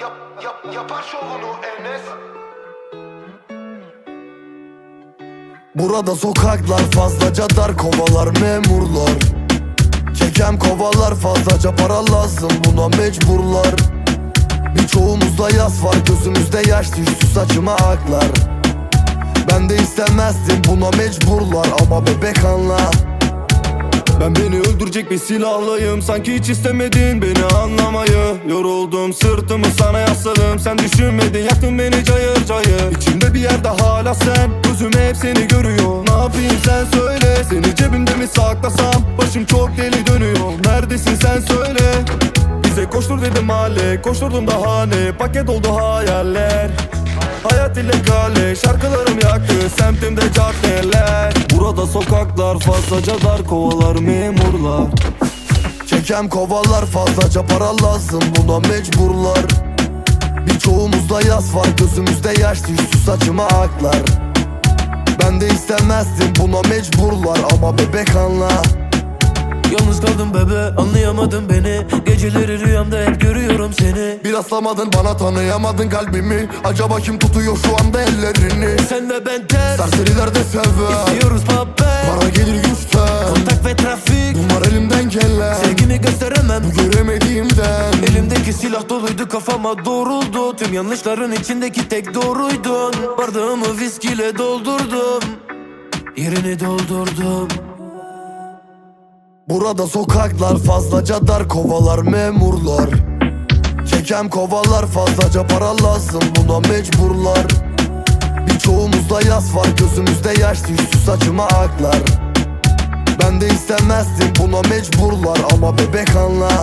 yap, yap, yapar şovunu Enes. Burada sokaklar fazlaca dar kovalar memurlar. Çekem kovalar fazlaca para lazım buna mecburlar. Birçoğumuzda yas var gözümüzde yaş düştü saçıma aklar. Ben de istemezdim buna mecburlar ama bebek anla Ben beni öldürecek bir silahlayım Sanki hiç istemedin beni anlamayı. Yoruldum sırtımı sana yasladım. Sen düşünmedin yaktın beni cayır cayır. İçimde bir yerde hala sen. Gözüm hep seni görüyor. Ne yapayım sen söyle. Seni cebimde mi saklasam? Başım çok deli dönüyor. Neredesin sen söyle. Bize koştur dedim mahalle. Koşturdum daha ne Paket oldu hayaller. Hayat ile kale. Şarkılarım yaktı. Semtimde caddeler Sokaklar fazlaca dar kovalar memurlar. Çekem kovalar fazlaca para lazım buna mecburlar. Birçoğumuzda yas var gözümüzde yaş düştü saçıma aklar. Ben de istemezdim buna mecburlar ama bebek anla Yalnız kaldım bebe anlayamadın beni. Geceleri rüyamda hep görüyorum seni. Bir aslamadın bana tanıyamadın kalbimi. Acaba kim tutuyor şu anda ellerini? Sen ve ben ters. Serseriler de sever. İstiyoruz paper Para gelir güçten Kontak ve trafik. Bunlar elimden gelen. Sevgimi gösteremem. Göremediğimden. Elimdeki silah doluydu kafama doğruldu. Tüm yanlışların içindeki tek doğruydun. Bardağımı viskiyle doldurdum. Yerini doldurdum Burada sokaklar fazlaca dar kovalar memurlar. Çekem kovalar fazlaca para lazım buna mecburlar. Birçoğumuzda yas var gözümüzde yaş düştü saçıma aklar. Ben de istemezdim buna mecburlar ama bebek anla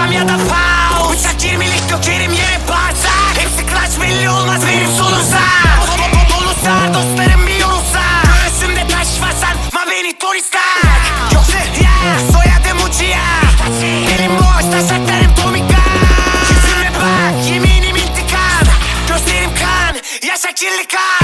şakam ya da pause Bıçak 20'lik dökerim yere bağırsak. Hepsi clutch belli olmaz benim solursa Dolusa dostlarım bir yorulsa Göğsümde taş var sanma beni Tony Stark Yoksa ya soyadım Uchiha Elim boş taşaklarım Tomika Yüzüme bak yeminim intikam. Gözlerim kan yaşa kirli Çare